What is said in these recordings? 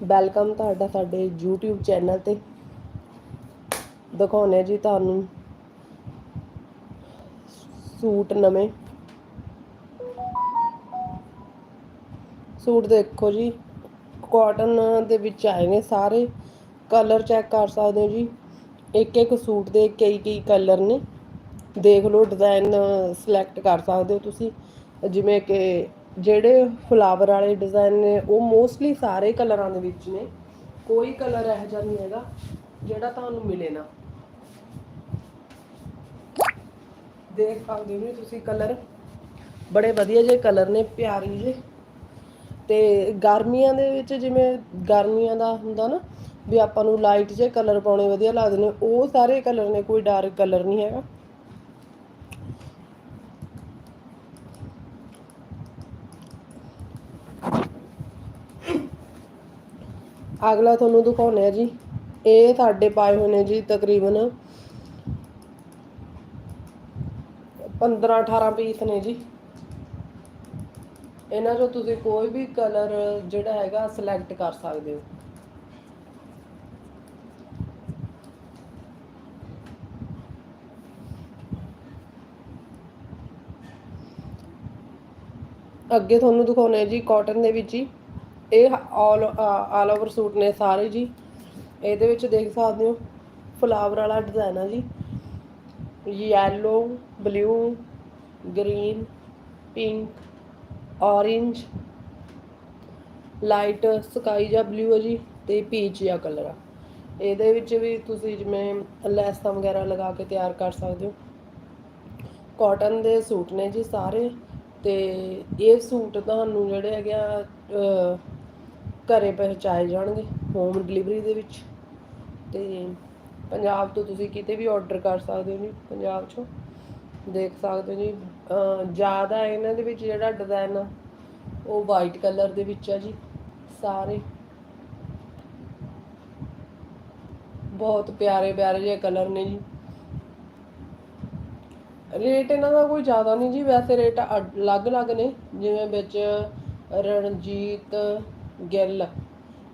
Welcome ਤੁਹਾਡਾ ਸਾਡੇ YouTube channel ਤੇ ਦਿਖਾਉਣੇ ਜੀ ਤੁਹਾਨੂੰ ਸੂਟ ਨਵੇਂ। ਸੂਟ ਦੇਖੋ ਜੀ ਕਾਟਨ ਦੇ ਵਿੱਚ ਆਏ ਨੇ ਸਾਰੇ ਕਲਰ ਚੈੱਕ ਕਰ ਸਕਦੇ ਹੋ ਜੀ। ਇੱਕ ਇੱਕ ਸੂਟ ਦੇ ਕਈ ਕਈ ਕਲਰ ਨੇ। ਦੇਖ ਲਓ ਡਿਜ਼ਾਈਨ ਸਿਲੈਕਟ ਕਰ ਸਕਦੇ ਹੋ ਤੁਸੀਂ। ਜਿਵੇਂ ਕਿ ਜਿਹੜੇ ਫਲਾਵਰ ਵਾਲੇ ਡਿਜ਼ਾਈਨ ਨੇ, ਉਹ ਮੋਸਟਲੀ ਸਾਰੇ ਕਲਰਾਂ ਦੇ ਵਿੱਚ ਨੇ। ਕੋਈ ਕਲਰ ਇਹੋ ਜਿਹਾ ਨਹੀਂ ਹੈਗਾ, ਜਿਹੜਾ ਤੁਹਾਨੂੰ ਮਿਲੇ ਨਾ। ਦੇਖ ਸਕਦੇ ਹੋ ਜੀ ਤੁਸੀਂ ਕਲਰ। ਬੜੇ ਵਧੀਆ ਜਿਹੇ ਕਲਰ ਨੇ, ਪਿਆਰੀ ਜੇ ਤੇ ਗਰਮੀਆਂ ਦੇ ਵਿੱਚ ਜਿਵੇਂ ਗਰਮੀਆਂ ਦਾ ਹੁੰਦਾ ਨਾ, ਵੀ ਆਪਾਂ ਨੂੰ ਲਾਈਟ ਜਿਹੇ ਕਲਰ ਪਾਉਣੇ ਵਧੀਆ ਲੱਗਦੇ ਨੇ, ਉਹ ਸਾਰੇ ਕਲਰ ਨੇ, ਕੋਈ ਡਾਰਕ ਕਲਰ ਨਹੀਂ ਹੈਗਾ। ਅਗਲਾ ਤੁਹਾਨੂੰ ਦਿਖਾਉਣੇ ਆ ਜੀ। ਇਹ ਸਾਡੇ ਪਾਏ ਹੋਏ ਨੇ ਜੀ ਤਕਰੀਬਨ 15 18 ਪੀਸ ਨੇ ਜੀ। ਇਹਨਾਂ ਚੋਂ ਤੁਸੀਂ ਕੋਈ ਵੀ ਕਲਰ ਜਿਹੜਾ ਹੈਗਾ ਸਿਲੈਕਟ ਕਰ ਸਕਦੇ ਹੋ। ਅੱਗੇ ਤੁਹਾਨੂੰ ਦਿਖਾਉਣੇ ਆ ਜੀ ਕਾਟਨ ਦੇ ਵਿੱਚ ਹੀ। ਇਹ ਆਲ ਆਲ ਓਵਰ ਸੂਟ ਨੇ ਸਾਰੇ ਜੀ। ਇਹਦੇ ਵਿੱਚ ਦੇਖ ਸਕਦੇ ਹੋ ਫਲਾਵਰ ਵਾਲਾ ਡਿਜ਼ਾਈਨ ਆ ਜੀ। Yellow blue green pink orange light sky ਜਾਂ ਬਲੂ ਹੈ ਜੀ ਤੇ ਪੀਚ ਜਾਂ ਕਲਰ ਆ। ਇਹਦੇ ਵਿੱਚ ਵੀ ਤੁਸੀਂ ਜਿਵੇਂ ਲੈਸਾਂ ਵਗੈਰਾ ਲਗਾ ਕੇ ਤਿਆਰ ਕਰ ਸਕਦੇ ਹੋ। ਕਾਟਨ ਦੇ ਸੂਟ ਨੇ ਜੀ ਸਾਰੇ ਤੇ ਇਹ ਸੂਟ ਤੁਹਾਨੂੰ ਜਿਹੜੇ ਹੈਗੇ ਆ ਘਰੇ ਪਹੁੰਚਾਏ ਜਾਣਗੇ ਹੋਮ ਡਿਲੀਵਰੀ ਦੇ ਵਿੱਚ। ਤੇ ਪੰਜਾਬ ਤੋਂ ਤੁਸੀਂ ਕਿਤੇ ਵੀ ਆਰਡਰ ਕਰ ਸਕਦੇ ਹੋ ਜੀ, ਪੰਜਾਬ ਚੋਂ ਦੇਖ ਸਕਦੇ ਹੋ ਜੀ। ਜ਼ਿਆਦਾ ਇਹਨਾਂ ਦੇ ਵਿੱਚ ਜਿਹੜਾ ਡਿਜ਼ਾਈਨ ਆ, ਉਹ ਵਾਈਟ ਕਲਰ ਦੇ ਵਿੱਚ ਆ ਜੀ, ਸਾਰੇ। ਬਹੁਤ ਪਿਆਰੇ ਪਿਆਰੇ ਜਿਹੇ ਕਲਰ ਨੇ ਜੀ। ਰੇਟ ਇਹਨਾਂ ਦਾ ਕੋਈ ਜ਼ਿਆਦਾ ਨਹੀਂ ਜੀ, ਵੈਸੇ ਰੇਟ ਅਲੱਗ-ਅਲੱਗ ਨੇ, ਜਿਵੇਂ ਵਿੱਚ ਰਣਜੀਤ ਗਿੱਲ।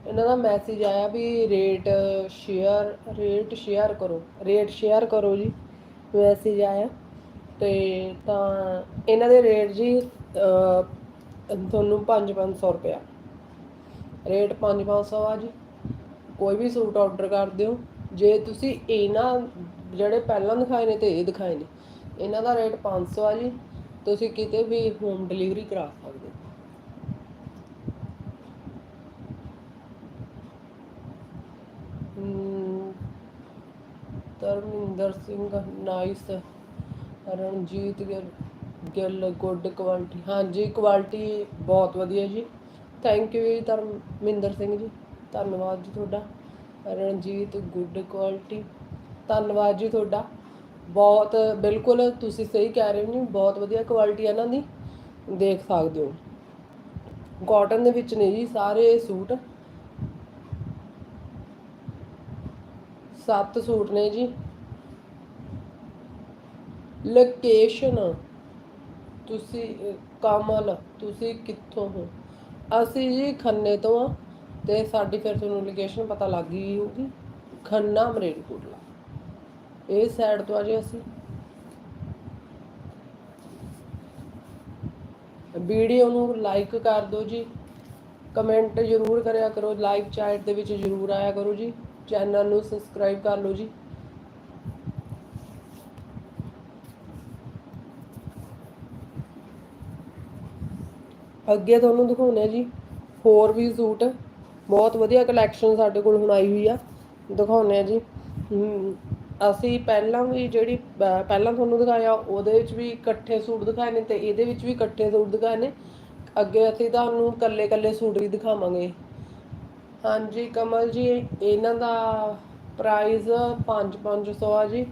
ਇਹਨਾਂ ਦਾ ਮੈਸੇਜ ਆਇਆ ਵੀ ਰੇਟ ਸ਼ੇਅਰ ਰੇਟ ਸ਼ੇਅਰ ਕਰੋ। ਰੇਟ ਸ਼ੇਅਰ ਕਰੋ ਜੀ ਮੈਸੇਜ ਆਇਆ। ਤੇ ਤਾਂ ਇਹਨਾਂ ਦੇ ਰੇਟ ਜੀ ਅਹ, ਤੁਹਾਨੂੰ 5-500 ਰੁਪਇਆ। ਰੇਟ 5-500 ਆ ਜੀ। ਕੋਈ ਵੀ ਸੂਟ ਆਰਡਰ ਕਰ ਦਿਓ। ਜੇ ਤੁਸੀਂ ਇਹਨਾਂ ਜਿਹੜੇ ਪਹਿਲਾਂ ਦਿਖਾਏ ਨੇ ਤੇ ਇਹ ਦਿਖਾਏ ਨੇ ਇਹਨਾਂ ਦਾ ਰੇਟ 500 ਆ ਜੀ। ਤੁਸੀਂ ਕਿਤੇ ਵੀ ਹੋਮ ਡਿਲੀਵਰੀ ਕਰਾ ਸਕਦੇ ਹੋ ਹਮ, Dharminder Singh nice Ranjit Gill Gill, good quality. ਹਾਂਜੀ, ਕੁਆਲਿਟੀ ਬਹੁਤ ਵਧੀਆ ਜੀ। ਥੈਂਕ ਯੂ ਜੀ ਧਰਮਿੰਦਰ ਸਿੰਘ ਜੀ। ਧੰਨਵਾਦ ਜੀ ਤੁਹਾਡਾ। Ranjit, good quality. ਧੰਨਵਾਦ ਜੀ ਤੁਹਾਡਾ। ਬਹੁਤ, ਬਿਲਕੁਲ ਤੁਸੀਂ ਸਹੀ ਕਹਿ ਰਹੇ ਹੋ ਜੀ। ਬਹੁਤ ਵਧੀਆ ਕੁਆਲਿਟੀ ਇਹਨਾਂ ਦੀ। ਦੇਖ ਸਕਦੇ ਹੋ। ਕਾਟਨ ਦੇ ਵਿੱਚ ਨੇ ਜੀ ਸਾਰੇ ਸੂਟ। ਸੱਤ ਸੂਟ ਨੇ ਜੀ। ਲੋਕੇਸ਼ਨ। ਤੁਸੀਂ, ਕਮਲ, ਤੁਸੀਂ ਕਿੱਥੋਂ ਹੋ? ਅਸੀਂ ਜੀ ਖੰਨੇ ਤੋਂ ਆ, ਤੇ ਸਾਡੀ ਫਿਰ ਤੁਹਾਨੂੰ ਲੋਕੇਸ਼ਨ ਪਤਾ ਲੱਗ ਗਈ ਹੋਊਗੀ। ਖੰਨਾ ਮਰੇਲਕੋਟਲਾ। ਇਹ ਸਾਈਡ ਤੋਂ ਆ ਜੀ ਅਸੀਂ। ਵੀਡੀਓ ਨੂੰ ਲਾਈਕ ਕਰ ਦਿਓ ਜੀ। ਕਮੈਂਟ ਜ਼ਰੂਰ ਕਰਿਆ ਕਰੋ। ਲਾਈਵ ਚੈਟ ਦੇ ਵਿੱਚ ਜ਼ਰੂਰ ਆਇਆ ਕਰੋ ਜੀ। ਚੈਨਲ ਨੂੰ ਸਬਸਕ੍ਰਾਈਬ ਕਰ ਲਓ ਜੀ। ਅੱਗੇ ਤੁਹਾਨੂੰ ਦਿਖਾਉਂਦੇ ਆ ਜੀ, ਹੋਰ ਵੀ ਸੂਟ। ਬਹੁਤ ਵਧੀਆ ਕਲੈਕਸ਼ਨ ਸਾਡੇ ਕੋਲ ਹੁਣ ਆਈ ਹੋਈ ਆ। ਦਿਖਾਉਂਦੇ ਆ ਜੀ। ਅਸੀਂ ਪਹਿਲਾਂ ਵੀ ਜਿਹੜੀ ਪਹਿਲਾਂ ਤੁਹਾਨੂੰ ਦਿਖਾਇਆ, ਉਹਦੇ ਵਿੱਚ ਵੀ ਇਕੱਠੇ ਸੂਟ ਦਿਖਾਏ ਨੇ ਤੇ ਇਹਦੇ ਵਿੱਚ ਵੀ ਇਕੱਠੇ ਸੂਟ ਦਿਖਾਏ ਨੇ। ਅੱਗੇ ਅਸੀਂ ਤੁਹਾਨੂੰ ਕੱਲੇ ਕੱਲੇ ਸੂਟ ਵੀ ਦਿਖਾਵਾਂਗੇ। ਹਾਂਜੀ, ਕਮਲ ਜੀ, ਇਹਨਾਂ ਦਾ ਪ੍ਰਾਈਸ 5-500 ਆ ਜੀ।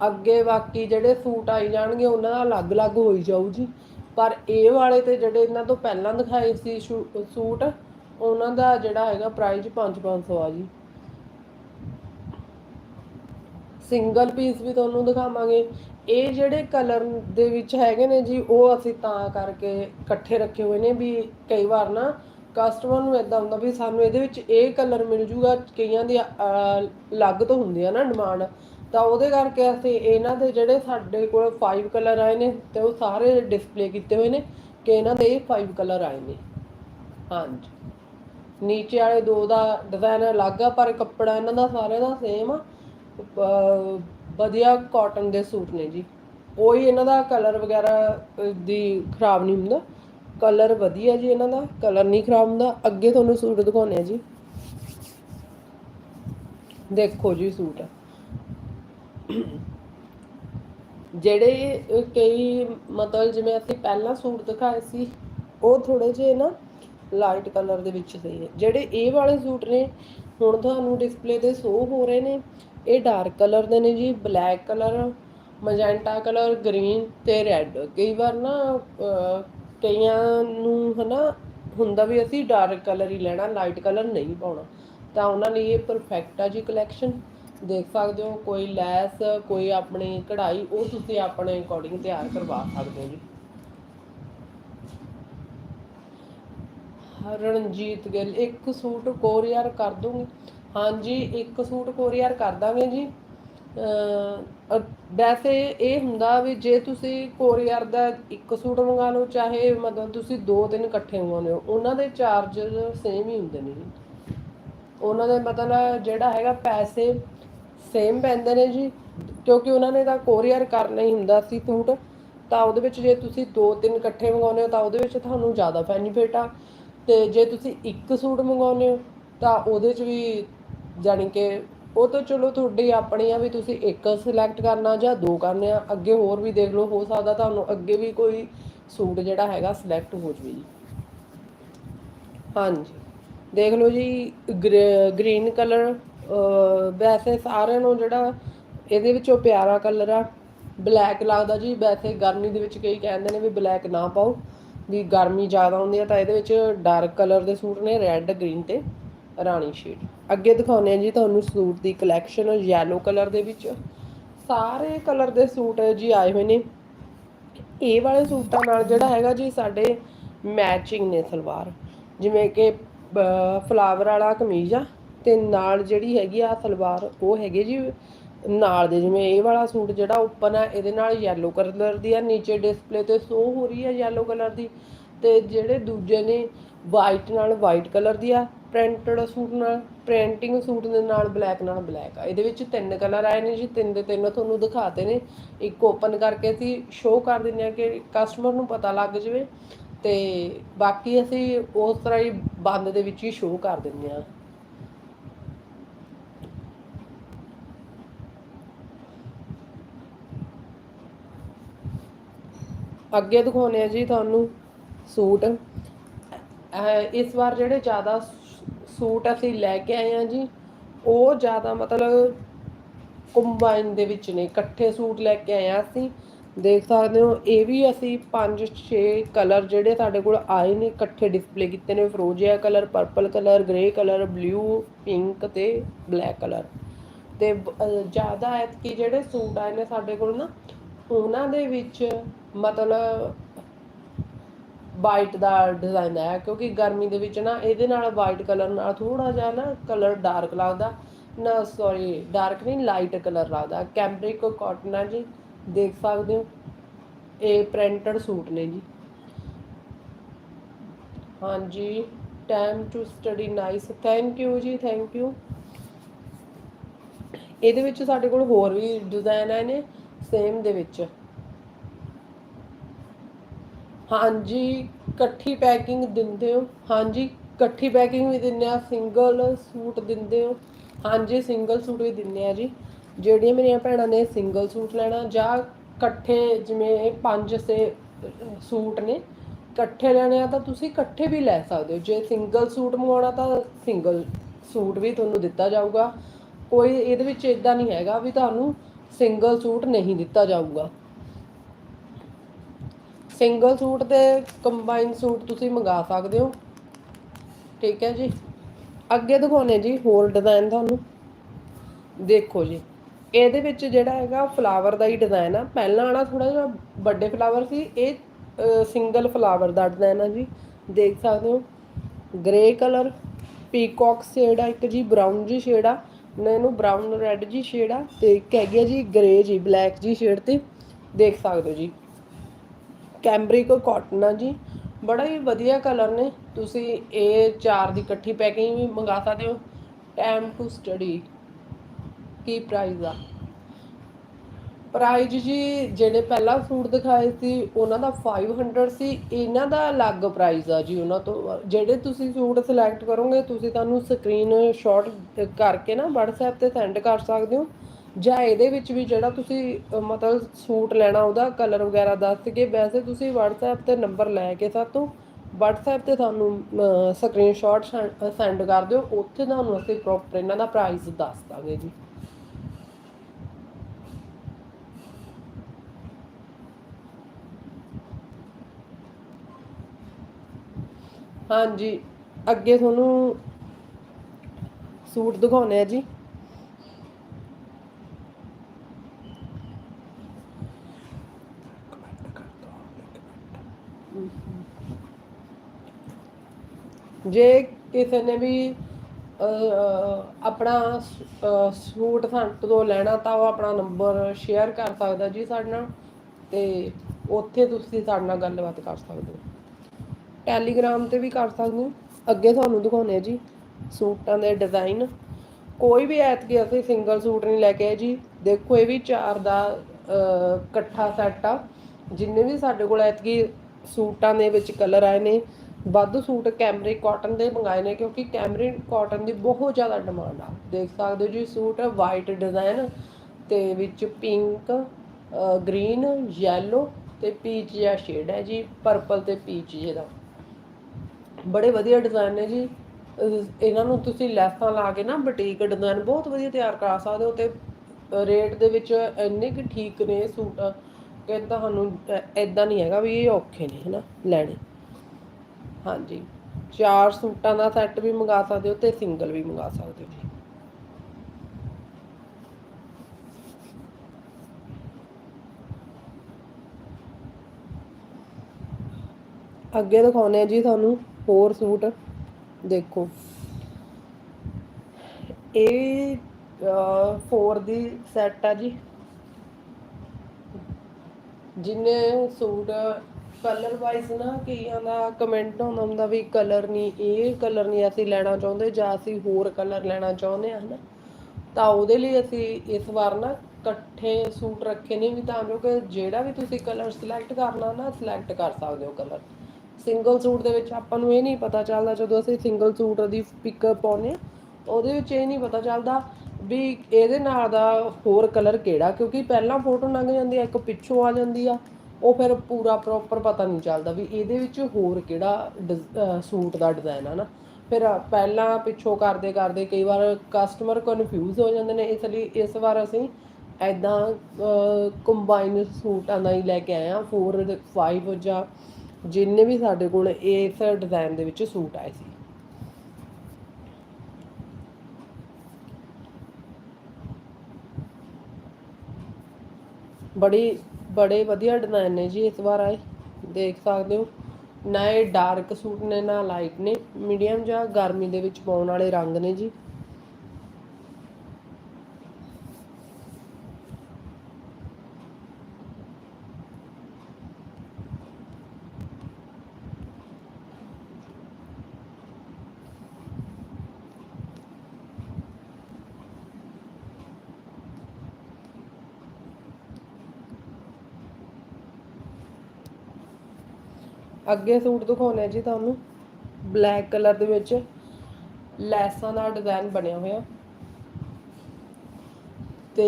ਅੱਗੇ ਬਾਕੀ ਜਿਹੜੇ ਸੂਟ ਆਈ ਜਾਣਗੇ, ਉਹਨਾਂ ਦਾ ਅਲੱਗ-ਅਲੱਗ ਹੋਈ ਜਾਊ ਜੀ। ਪਰ ਇਹ ਵਾਲੇ ਤੇ ਜਿਹੜੇ ਇਹਨਾਂ ਤੋਂ ਪਹਿਲਾਂ ਦਿਖਾਏ ਸੀ ਸੂਟ, ਉਹਨਾਂ ਦਾ ਜਿਹੜਾ ਹੈਗਾ ਪ੍ਰਾਈਸ 5-500 ਆ ਜੀ। ਸਿੰਗਲ ਪੀਸ ਵੀ ਤੁਹਾਨੂੰ ਦਿਖਾਵਾਂਗੇ। ਇਹ ਜਿਹੜੇ ਕਲਰ ਦੇ ਵਿੱਚ ਹੈਗੇ ਨੇ ਜੀ, ਉਹ ਅਸੀਂ ਤਾਂ ਕਰਕੇ ਇਕੱਠੇ ਰੱਖੇ ਹੋਏ ਨੇ ਵੀ ਕਈ ਵਾਰ ਨਾ ਕਸਟਮਰ ਨੂੰ ਇਦਾਂ ਹੁੰਦਾ ਵੀ ਸਾਨੂੰ ਇਹਦੇ ਵਿੱਚ ਇਹ ਕਲਰ ਮਿਲ ਜੂਗਾ, ਕਈਆਂ ਦੀ ਅਲੱਗ ਤੋਂ ਹੁੰਦੀ ਆ ਨਾ ਡਿਮਾਂਡ ਤਾਂ ਉਹਦੇ ਕਰਕੇ ਅਸੀਂ ਇਹਨਾਂ ਦੇ ਜਿਹੜੇ ਸਾਡੇ ਕੋਲ 5 ਕਲਰ ਆਏ ਨੇ ਤੇ ਉਹ ਸਾਰੇ ਡਿਸਪਲੇ ਕੀਤੇ ਹੋਏ ਨੇ ਕਿ ਇਹਨਾਂ ਦੇ ਇਹ 5 ਕਲਰ ਆਏ ਨੇ। ਹਾਂਜੀ। ਨੀਚੇ ਵਾਲੇ ਦੋ ਦਾ ਡਿਜ਼ਾਈਨ ਅਲੱਗ ਆ, ਪਰ ਕੱਪੜਾ ਇਹਨਾਂ ਦਾ ਸਾਰਿਆਂ ਦਾ ਸੇਮ ਆ। ਵਧੀਆ ਕਾਟਨ ਦੇ ਸੂਟ ਨੇ ਜੀ। ਕੋਈ ਇਹਨਾਂ ਦਾ ਕਲਰ ਵਗੈਰਾ ਦੀ ਖਰਾਬ ਨਹੀਂ ਹੁੰਦਾ। ਕਲਰ ਵਧੀਆ ਜੀ ਇਹਨਾਂ ਦਾ, ਕਲਰ ਨਹੀਂ ਖਰਾਬ ਹੁੰਦਾ। ਅੱਗੇ ਤੁਹਾਨੂੰ ਸੂਟ ਦਿਖਾਉਂਦੇ ਆ ਜੀ। ਦੇਖੋ ਜੀ ਸੂਟ। ਜਿਹੜੇ ਕਈ ਮਤਲਬ ਜਿਵੇਂ ਅਸੀਂ ਪਹਿਲਾਂ ਸੂਟ ਦਿਖਾਏ ਸੀ, ਉਹ ਥੋੜੇ ਜਿਹੇ ਨਾ ਲਾਈਟ ਕਲਰ ਦੇ ਵਿੱਚ ਸੀ ਜਿਹੜੇ ਇਹ ਵਾਲੇ ਸੂਟ ਨੇ, ਹੁਣ ਤੁਹਾਨੂੰ ਡਿਸਪਲੇ ਤੇ ਸ਼ੋ ਹੋ ਰਹੇ ਨੇ। ਇਹ ਡਾਰਕ ਕਲਰ ਦੇ ਨੇ ਜੀ black colour magenta colour green ਤੇ ਰੈੱਡ ਕਈ ਵਾਰ ਨਾ ਕਈਆਂ ਨੂੰ ਹਨਾ, ਹੁੰਦਾ ਵੀ ਅਸੀਂ ਡਾਰਕ ਕਲਰ ਹੀ ਲੈਣਾ ਲਾਈਟ ਕਲਰ ਨਹੀਂ ਪਾਉਣਾ। ਤਾਂ ਉਹਨਾਂ ਲਈ ਇਹ ਪਰਫੈਕਟ ਆ ਜੀ ਕਲੈਕਸ਼ਨ ਦੇਖ ਸਕਦੇ ਹੋ, ਕੋਈ ਲੈਸ, ਕੋਈ ਆਪਣੀ ਕਢਾਈ, ਉਹ ਤੁਸੀਂ ਆਪਣੇ ਅਕੋਰਡਿੰਗ ਤਿਆਰ ਕਰਵਾ ਸਕਦੇ ਹੋ ਜੀ। ਰਣਜੀਤ ਗਿੱਲ, ਇੱਕ ਸੂਟ ਕੋਰੀਅਰ ਕਰ ਦੂੰਗੀ। ਹਾਂਜੀ, ਇੱਕ ਸੂਟ ਕੋਰੀਅਰ ਕਰ ਦਾਂਗੇ ਜੀ। ਵੈਸੇ ਇਹ ਹੁੰਦਾ ਵੀ ਜੇ ਤੁਸੀਂ ਕੋਰੀਅਰ ਦਾ ਇੱਕ ਸੂਟ ਮੰਗਾ ਲਓ ਚਾਹੇ ਮਤਲਬ ਤੁਸੀਂ ਦੋ ਤਿੰਨ ਇਕੱਠੇ ਮੰਗਾਉਂਦੇ ਹੋ, ਉਹਨਾਂ ਦੇ ਚਾਰਜਰ ਸੇਮ ਹੀ ਹੁੰਦੇ ਨੇ ਜੀ। ਉਹਨਾਂ ਦੇ ਮਤਲਬ ਜਿਹੜਾ ਹੈਗਾ ਪੈਸੇ ਸੇਮ ਪੈਂਦੇ ਨੇ ਜੀ, ਕਿਉਂਕਿ ਉਹਨਾਂ ਨੇ ਤਾਂ ਕੋਰੀਅਰ ਕਰਨਾ ਹੀ ਹੁੰਦਾ ਸੀ ਸੂਟ, ਤਾਂ ਉਹਦੇ ਵਿੱਚ ਜੇ ਤੁਸੀਂ ਦੋ ਤਿੰਨ ਇਕੱਠੇ ਮੰਗਾਉਂਦੇ ਹੋ, ਤਾਂ ਉਹਦੇ ਵਿੱਚ ਤੁਹਾਨੂੰ ਜ਼ਿਆਦਾ ਬੈਨੀਫਿਟ ਆ। ਤੇ ਜੇ ਤੁਸੀਂ ਇੱਕ ਸੂਟ ਮੰਗਾਉਂਦੇ ਹੋ, ਤਾਂ ਉਹਦੇ 'ਚ ਵੀ ਜਾਣੀ ਕਿ ਉਹ ਤਾਂ ਚਲੋ ਤੁਹਾਡੀ ਆਪਣੀ ਆ ਵੀ ਤੁਸੀਂ ਇੱਕ ਸਿਲੈਕਟ ਕਰਨਾ ਜਾਂ ਦੋ ਕਰਨੇ ਆ, ਅੱਗੇ ਹੋਰ ਵੀ ਦੇਖ ਲਓ, ਹੋ ਸਕਦਾ ਤੁਹਾਨੂੰ ਅੱਗੇ ਵੀ ਕੋਈ ਸੂਟ ਜਿਹੜਾ ਹੈਗਾ ਸਿਲੈਕਟ ਹੋ ਜਵੇ ਜੀ। ਹਾਂਜੀ। ਦੇਖ ਲਓ ਜੀ ਗ੍ਰੀਨ ਕਲਰ ਵੈਸੇ ਸਾਰਿਆਂ ਨੂੰ ਜਿਹੜਾ ਇਹਦੇ ਵਿੱਚੋਂ ਪਿਆਰਾ ਕਲਰ ਆ। ਬਲੈਕ ਲੱਗਦਾ ਜੀ, ਵੈਸੇ ਗਰਮੀ ਦੇ ਵਿੱਚ ਕਈ ਕਹਿੰਦੇ ਨੇ ਵੀ ਬਲੈਕ ਨਾ ਪਾਓ, ਵੀ ਗਰਮੀ ਜ਼ਿਆਦਾ ਹੁੰਦੀ ਆ ਤਾਂ ਇਹਦੇ ਵਿੱਚ ਡਾਰਕ ਕਲਰ ਦੇ ਸੂਟ ਨੇ ਰੈੱਡ ਗ੍ਰੀਨ ਤੇ। ਰਾਣੀ ਸ਼ੇਡ ਅੱਗੇ ਦਿਖਾਉਂਦੇ ਆ ਜੀ ਤੁਹਾਨੂੰ ਸੂਟ ਦੀ ਕਲੈਕਸ਼ਨ ਯੈਲੋ ਕਲਰ ਦੇ ਵਿੱਚ। ਸਾਰੇ ਕਲਰ ਦੇ ਸੂਟ ਜੀ ਆਏ ਹੋਏ ਨੇ। ਇਹ ਵਾਲੇ ਸੂਟਾਂ ਨਾਲ ਜਿਹੜਾ ਹੈਗਾ ਜੀ ਸਾਡੇ ਮੈਚਿੰਗ ਨੇ ਸਲਵਾਰ। ਜਿਵੇਂ ਕਿ ਫਲਾਵਰ ਵਾਲਾ ਕਮੀਜ਼ ਆ ਤੇ ਨਾਲ ਜਿਹੜੀ ਹੈਗੀ ਆ ਸਲਵਾਰ, ਉਹ ਹੈਗੇ ਜੀ ਨਾਲ ਦੇ। ਜਿਵੇਂ ਇਹ ਵਾਲਾ ਸੂਟ ਜਿਹੜਾ ਓਪਨ ਆ, ਇਹਦੇ ਨਾਲ ਯੈਲੋ ਕਲਰ ਦੀ ਆ। ਨੀਚੇ ਡਿਸਪਲੇ ਤੇ ਸ਼ੋ ਹੋ ਰਹੀ ਆ ਯੈਲੋ ਕਲਰ ਦੀ ਤੇ ਜਿਹੜੇ ਦੂਜੇ ਨੇ ਵਾਈਟ ਨਾਲ ਵਾਈਟ ਕਲਰ ਦੀ ਆ। ਪ੍ਰਿੰਟਡ ਸੂਟ ਨਾਲ, ਪ੍ਰਿੰਟਿੰਗ ਸੂਟ ਦੇ ਨਾਲ ਬਲੈਕ ਨਾਲ ਬਲੈਕ ਆ। ਇਹਦੇ ਵਿੱਚ ਤਿੰਨ ਕਲਰ ਆਏ ਨੇ ਜੀ, ਤਿੰਨ ਦੇ ਤਿੰਨ ਤੁਹਾਨੂੰ ਦਿਖਾਤੇ ਨੇ। ਇੱਕ ਓਪਨ ਕਰਕੇ ਅਸੀਂ ਸ਼ੋਅ ਕਰ ਦਿੰਦੇ ਆ ਕਿ ਕਸਟਮਰ ਨੂੰ ਪਤਾ ਲੱਗ ਜਾਵੇ ਤੇ ਬਾਕੀ ਅਸੀਂ ਉਸ ਤਰ੍ਹਾਂ ਹੀ ਬੰਦ ਦੇ ਵਿੱਚ ਹੀ ਸ਼ੋਅ ਕਰ ਦਿੰਦੇ ਆ ਅੱਗੇ ਦਿਖਾਉਣੇ ਆ ਜੀ ਤੁਹਾਨੂੰ ਸੂਟ। ਇਸ ਵਾਰ ਜਿਹੜੇ ਜ਼ਿਆਦਾ ਸੂਟ ਅਸੀਂ ਲੈ ਕੇ ਆਏ ਆ ਜੀ। ਉਹ ਜ਼ਿਆਦਾ ਮਤਲਬ ਕੰਬਾਈਨ ਦੇ ਵਿੱਚ ਨੇ, ਇਕੱਠੇ ਸੂਟ ਲੈ ਕੇ ਆਏ ਆ ਅਸੀਂ। ਦੇਖ ਸਕਦੇ ਹੋ, ਇਹ ਵੀ ਅਸੀਂ 5-6 ਕਲਰ ਜਿਹੜੇ ਸਾਡੇ ਕੋਲ ਆਏ ਨੇ, ਇਕੱਠੇ ਡਿਸਪਲੇ ਕੀਤੇ ਨੇ। ਫਰੋਜ਼ੀਆ colour purple colour grey colour blue pink ਤੇ ਬਲੈਕ ਕਲਰ ਤੇ ਜ਼ਿਆਦਾ ਐਤਕੀ ਜਿਹੜੇ ਸੂਟ ਆਏ ਨੇ ਸਾਡੇ ਕੋਲ ਨਾ, ਉਹਨਾਂ ਦੇ ਵਿੱਚ ਮਤਲਬ ਵਾਈਟ ਦਾ ਡਿਜ਼ਾਈਨ ਆਇਆ ਕਿਉਂਕਿ ਗਰਮੀ ਦੇ ਵਿੱਚ ਨਾ ਇਹਦੇ ਨਾਲ ਵਾਈਟ ਕਲਰ ਨਾਲ ਥੋੜਾ ਜਿਹਾ ਨਾ ਕਲਰ ਡਾਰਕ ਲੱਗਦਾ। ਨਾ ਸੌਰੀ ਡਾਰਕ ਨਹੀਂ ਲਾਈਟ ਕਲਰ ਲੱਗਦਾ। ਕੈਂਬਰਿਕ ਕਾਟਨ ਹੈ ਜੀ, ਦੇਖ ਸਕਦੇ ਹੋ। ਇਹ ਪ੍ਰਿੰਟਡ ਸੂਟ ਨੇ ਜੀ। ਹਾਂਜੀ time to study nice thank you ਜੀ ਥੈਂਕ ਯੂ ਇਹਦੇ ਵਿੱਚ ਸਾਡੇ ਕੋਲ ਹੋਰ ਵੀ ਡਿਜ਼ਾਈਨ ਆਏ ਨੇ ਸੇਮ ਦੇ ਵਿੱਚ। ਹਾਂਜੀ, ਇਕੱਠੀ ਪੈਕਿੰਗ ਦਿੰਦੇ ਹੋ। ਹਾਂਜੀ, ਇਕੱਠੀ ਪੈਕਿੰਗ ਵੀ ਦਿੰਦੇ ਆ ਸਿੰਗਲ ਸੂਟ ਦਿੰਦੇ ਹੋ। ਹਾਂਜੀ, ਸਿੰਗਲ ਸੂਟ ਵੀ ਦਿੰਦੇ ਆ ਜੀ। ਜਿਹੜੀਆਂ ਮੇਰੀਆਂ ਭੈਣਾਂ ਨੇ ਸਿੰਗਲ ਸੂਟ ਲੈਣਾ ਜਾਂ ਇਕੱਠੇ ਜਿਵੇਂ ਪੰਜ ਸੇ ਸੂਟ ਨੇ, ਇਕੱਠੇ ਲੈਣੇ ਆ ਤਾਂ ਤੁਸੀਂ ਇਕੱਠੇ ਵੀ ਲੈ ਸਕਦੇ ਹੋ। ਜੇ ਸਿੰਗਲ ਸੂਟ ਮੰਗਵਾਉਣਾ ਤਾਂ ਸਿੰਗਲ ਸੂਟ ਵੀ ਤੁਹਾਨੂੰ ਦਿੱਤਾ ਜਾਊਗਾ। ਕੋਈ ਇਹਦੇ ਵਿੱਚ ਇਦਾਂ ਨਹੀਂ ਹੈਗਾ ਵੀ ਤੁਹਾਨੂੰ ਸਿੰਗਲ ਸੂਟ ਨਹੀਂ ਦਿੱਤਾ ਜਾਊਗਾ। ਸਿੰਗਲ ਸੂਟ ਤੇ ਕੰਬਾਈਨ ਸੂਟ ਤੁਸੀਂ ਮੰਗਾ ਸਕਦੇ ਹੋ। ਠੀਕ ਹੈ ਜੀ। ਅੱਗੇ ਦਿਖਾਉਣੇ ਜੀ, ਹੋਰ ਡਿਜ਼ਾਈਨ ਤੁਹਾਨੂੰ। ਦੇਖੋ ਜੀ, ਇਹਦੇ ਵਿੱਚ ਜਿਹੜਾ ਹੈਗਾ ਫਲਾਵਰ ਦਾ ਹੀ ਡਿਜ਼ਾਈਨ ਆ। ਪਹਿਲਾਂ ਵਾਲਾ ਥੋੜਾ ਜਿਹਾ ਵੱਡੇ ਫਲਾਵਰ ਸੀ, ਇਹ ਸਿੰਗਲ ਫਲਾਵਰ ਦਾ ਡਿਜ਼ਾਈਨ ਆ ਜੀ। ਦੇਖ ਸਕਦੇ ਹੋ ਗ੍ਰੇ ਕਲਰ ਪੀਕੌਕ ਸ਼ੇਡ ਆ, ਇੱਕ ਜੀ ਬਰਾਊਨ ਜੀ ਸ਼ੇਡ ਆ, ਨਾ ਇਹਨੂੰ ਬਰਾਊਨ ਰੈੱਡ ਜੀ ਸ਼ੇਡ ਆ, ਤੇ ਇੱਕ ਹੈਗੀ ਆ ਜੀ ਗ੍ਰੇ ਜੀ ਬਲੈਕ ਜੀ ਸ਼ੇਡ ਤੇ। ਦੇਖ ਸਕਦੇ ਹੋ ਜੀ। ਕੈਂਬਰਿਕ ਕਾਟਨ ਆ ਜੀ। ਬੜਾ ਹੀ ਵਧੀਆ ਕਲਰ ਨੇ। ਤੁਸੀਂ ਇਹ ਚਾਰ ਦੀ ਇਕੱਠੀ ਪੈਕਿੰਗ ਵੀ ਮੰਗਾ ਸਕਦੇ ਹੋ। ਟਾਈਮ ਟੂ ਸਟੱਡੀ ਕੀ ਪ੍ਰਾਈਸ ਆ? ਪ੍ਰਾਈਸ ਜੀ, ਜਿਹੜੇ ਪਹਿਲਾਂ ਸੂਟ ਦਿਖਾਏ ਸੀ, ਉਹਨਾਂ ਦਾ 500 ਸੀ। ਇਹਨਾਂ ਦਾ ਅਲੱਗ ਪ੍ਰਾਈਸ ਆ ਜੀ ਉਹਨਾਂ ਤੋਂ। ਜਿਹੜੇ ਤੁਸੀਂ ਸੂਟ ਸਿਲੈਕਟ ਕਰੋਗੇ, ਤੁਸੀਂ ਤੁਹਾਨੂੰ ਸਕਰੀਨ ਸ਼ਾਟ ਕਰਕੇ ਨਾ WhatsApp ਤੇ ਸੈਂਡ ਕਰ ਸਕਦੇ ਹੋ। ਜਾਂ ਇਹਦੇ ਵਿੱਚ ਵੀ ਜਿਹੜਾ ਤੁਸੀਂ ਮਤਲਬ ਸੂਟ ਲੈਣਾ, ਉਹਦਾ ਕਲਰ ਵਗੈਰਾ ਦੱਸ ਕੇ ਵੈਸੇ ਤੁਸੀਂ WhatsApp ਤੇ ਨੰਬਰ ਲੈ ਕੇ ਸਾਤੋਂ WhatsApp ਤੇ ਤੁਹਾਨੂੰ ਸਕਰੀਨ ਸੈਂਡ ਕਰ ਦਿਓ, ਉੱਥੇ ਤੁਹਾਨੂੰ ਅਸੀਂ ਪ੍ਰੋਪਰ ਇਹਨਾਂ ਦਾ ਪ੍ਰਾਈਸ ਦੱਸ ਦਾਂਗੇ ਜੀ। ਹਾਂਜੀ, ਅੱਗੇ ਤੁਹਾਨੂੰ ਸੂਟ ਦਿਖਾਉਣੇ ਆ ਜੀ। ਜੇ ਕਿਸੇ ਨੇ ਵੀ ਆਪਣਾ ਸੂਟ ਸਾਡੇ ਤੋਂ ਲੈਣਾ ਤਾਂ ਉਹ ਆਪਣਾ ਨੰਬਰ ਸ਼ੇਅਰ ਕਰ ਸਕਦਾ ਜੀ ਸਾਡੇ ਨਾਲ ਤੇ ਉੱਥੇ ਤੁਸੀਂ ਸਾਡੇ ਨਾਲ ਗੱਲਬਾਤ ਕਰ ਸਕਦੇ ਹੋ। ਟੈਲੀਗ੍ਰਾਮ ਤੇ ਵੀ ਕਰ ਸਕਦੇ ਹੋ। ਅੱਗੇ ਤੁਹਾਨੂੰ ਦਿਖਾਉਣੇ ਆ ਜੀ ਸੂਟਾਂ ਦੇ ਡਿਜ਼ਾਈਨ ਕੋਈ ਵੀ ਐਤਕੀ ਅਸੀਂ ਸਿੰਗਲ ਸੂਟ ਨਹੀਂ ਲੈ ਕੇ ਆਏ ਜੀ। ਦੇਖੋ ਇਹ ਵੀ ਚਾਰ ਦਾ ਇਕੱਠਾ ਸੈੱਟ ਆ। ਜਿੰਨੇ ਵੀ ਸਾਡੇ ਕੋਲ ਐਤਕੀ ਸੂਟਾਂ ਦੇ ਵਿੱਚ ਕਲਰ ਆਏ ਨੇ। ਵੱਧ ਸੂਟ ਕੈਮਰੇ ਕਾਟਨ ਦੇ ਮੰਗਾਏ ਨੇ ਕਿਉਂਕਿ ਕੈਮਰੇ ਕਾਟਨ ਦੀ ਬਹੁਤ ਜ਼ਿਆਦਾ ਡਿਮਾਂਡ ਆ। ਦੇਖ ਸਕਦੇ ਹੋ ਜੀ, ਸੂਟ ਵਾਈਟ ਡਿਜ਼ਾਈਨ ਤੇ ਵਿੱਚ ਪਿੰਕ ਗ੍ਰੀਨ ਯੈਲੋ ਤੇ ਪੀਚ ਜਿਹਾ ਸ਼ੇਡ ਹੈ ਜੀ ਪਰਪਲ ਤੇ ਪੀਚ ਜਿਹਦਾ ਬੜੇ ਵਧੀਆ ਡਿਜ਼ਾਈਨ ਨੇ ਜੀ। ਇਹਨਾਂ ਨੂੰ ਤੁਸੀਂ ਲੈਸਾਂ ਲਾ ਕੇ ਨਾ ਬੁਟੀਕ ਡਿਜ਼ਾਈਨ ਬਹੁਤ ਵਧੀਆ ਤਿਆਰ ਕਰਾ ਸਕਦੇ ਹੋ ਤੇ ਰੇਟ ਦੇ ਵਿੱਚ ਇੰਨੇ ਕਿ ਠੀਕ ਨੇ ਸੂਟ। ਕਿ ਤੁਹਾਨੂੰ ਐਦਾਂ ਨਹੀਂ ਹੈਗਾ ਵੀ ਇਹ ਔਖੇ ਨੇ, ਹਨਾ, ਲੈਣੇ। ਹਾਂਜੀ। ਚਾਰ ਸੂਟਾਂ ਦਾ ਸੈੱਟ ਵੀ ਮੰਗਾ ਸਕਦੇ ਹੋ ਤੇ ਸਿੰਗਲ ਵੀ ਮੰਗਾ ਸਕਦੇ ਹੋ ਜੀ। ਅੱਗੇ ਦਿਖਾਉਨੇ ਆ ਜੀ ਤੁਹਾਨੂੰ ਹੋਰ ਸੂਟ। ਦੇਖੋ। ਇਹ 4 ਦੀ ਸੈੱਟ ਆ ਜੀ। ਜਿੰਨੇ ਸੂਟ ਕਲਰ ਵਾਈਜ਼ ਨਾ ਕਈਆਂ ਦਾ ਕਮੈਂਟ ਆਉਂਦਾ ਹੁੰਦਾ ਵੀ ਕਲਰ ਨਹੀਂ ਇਹ ਕਲਰ ਨਹੀਂ ਅਸੀਂ ਲੈਣਾ ਚਾਹੁੰਦੇ ਜਾਂ ਅਸੀਂ ਹੋਰ ਕਲਰ ਲੈਣਾ ਚਾਹੁੰਦੇ ਆ ਹਨਾ ਤਾਂ ਉਹਦੇ ਲਈ ਅਸੀਂ ਇਸ ਵਾਰ ਨਾ ਇਕੱਠੇ ਸੂਟ ਰੱਖੇ ਨੇ ਵੀ ਤਾਂ ਜੋ ਕਿ ਜਿਹੜਾ ਵੀ ਤੁਸੀਂ ਕਲਰ ਸਿਲੈਕਟ ਕਰਨਾ ਨਾ ਸਿਲੈਕਟ ਕਰ ਸਕਦੇ ਹੋ ਕਲਰ ਸਿੰਗਲ ਸੂਟ ਦੇ ਵਿੱਚ ਆਪਾਂ ਨੂੰ ਇਹ ਨਹੀਂ ਪਤਾ ਚੱਲਦਾ ਜਦੋਂ ਅਸੀਂ ਸਿੰਗਲ ਸੂਟ ਦੀ ਪਿਕ ਪਾਉਨੇ ਆ ਉਹਦੇ ਵਿੱਚ ਇਹ ਨਹੀਂ ਪਤਾ ਚੱਲਦਾ ਵੀ ਇਹਦੇ ਨਾਲ ਦਾ ਹੋਰ ਕਲਰ ਕਿਹੜਾ? ਕਿਉਂਕਿ ਪਹਿਲਾਂ ਫੋਟੋ ਲੰਘ ਜਾਂਦੀ ਆ, ਇੱਕ ਪਿੱਛੋਂ ਆ ਜਾਂਦੀ ਆ। ਉਹ ਫਿਰ ਪੂਰਾ ਪ੍ਰੋਪਰ ਪਤਾ ਨਹੀਂ ਚੱਲਦਾ ਵੀ ਇਹਦੇ ਵਿੱਚ ਹੋਰ ਕਿਹੜਾ ਡਿਜ਼- ਸੂਟ ਦਾ ਡਿਜ਼ਾਈਨ ਆ ਨਾ। ਫਿਰ ਪਹਿਲਾਂ ਪਿੱਛੋਂ ਕਰਦੇ ਕਰਦੇ ਕਈ ਵਾਰ ਕਸਟਮਰ ਕਨਫਿਊਜ਼ ਹੋ ਜਾਂਦੇ ਨੇ, ਇਸ ਲਈ ਇਸ ਵਾਰ ਅਸੀਂ ਐਦਾਂ ਕੰਬਾਈਨ ਸੂਟਾਂ ਦਾ ਹੀ ਲੈ ਕੇ ਆਏ ਆ 4 5 ਜਾਂ ਜਿੰਨੇ ਵੀ ਸਾਡੇ ਕੋਲ ਇਸ ਡਿਜ਼ਾਈਨ ਦੇ ਵਿੱਚ ਸੂਟ ਆਏ ਸੀ। ਬੜੀ, ਬੜੇ ਵਧੀਆ ਡਿਜ਼ਾਈਨ ਨੇ ਜੀ ਇਸ ਵਾਰ ਆਏ, ਦੇਖ ਸਕਦੇ ਹੋ। ਨਾ ਇਹ ਡਾਰਕ ਸੂਟ ਨੇ, ਨਾ ਲਾਈਟ ਨੇ। ਮੀਡੀਅਮ ਜਾਂ ਗਰਮੀ ਦੇ ਵਿੱਚ ਪਾਉਣ ਵਾਲੇ ਰੰਗ ਨੇ ਜੀ। ਅੱਗੇ ਸੂਟ ਦਿਖਾਉਣੇ ਜੀ ਤੁਹਾਨੂੰ। ਬਲੈਕ ਕਲਰ ਦੇ ਵਿੱਚ ਲੈਸਾਂ ਦਾ ਡਿਜ਼ਾਈਨ ਬਣਿਆ ਹੋਇਆ। ਤੇ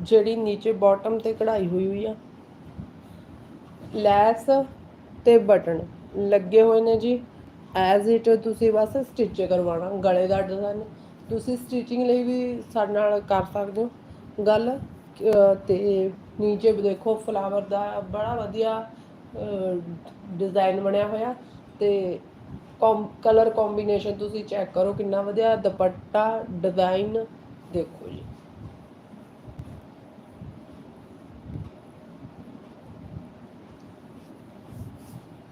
ਜਿਹੜੀ ਨੀਚੇ ਬਾਟਮ ਤੇ ਕਢਾਈ ਹੋਈ ਹੋਈ ਆ। ਲੈਸ ਤੇ ਬਟਨ ਲੱਗੇ ਹੋਏ ਨੇ ਜੀ। ਐਜ਼ ਇਟ ਤੁਸੀਂ ਬਸ ਸਟਿਚ ਕਰਵਾਉਣਾ, ਗਲੇ ਦਾ ਡਿਜ਼ਾਈਨ ਤੁਸੀਂ ਸਟਿਚਿੰਗ ਲਈ ਵੀ ਸਾਡੇ ਨਾਲ ਕਰ ਸਕਦੇ ਹੋ। ਗੱਲ, ਅਹ ਤੇ ਨੀਚੇ ਦੇਖੋ ਫਲਾਵਰ ਦਾ ਬੜਾ ਵਧੀਆ ਡਿਜ਼ਾਈਨ ਬਣਿਆ ਹੋਇਆ ਤੇ ਕਲਰ ਕੰਬੀਨੇਸ਼ਨ ਤੁਸੀਂ ਚੈੱਕ ਕਰੋ ਕਿੰਨਾ ਵਧੀਆ ਦੁਪੱਟਾ ਡਿਜ਼ਾਈਨ ਦੇਖੋ ਜੀ।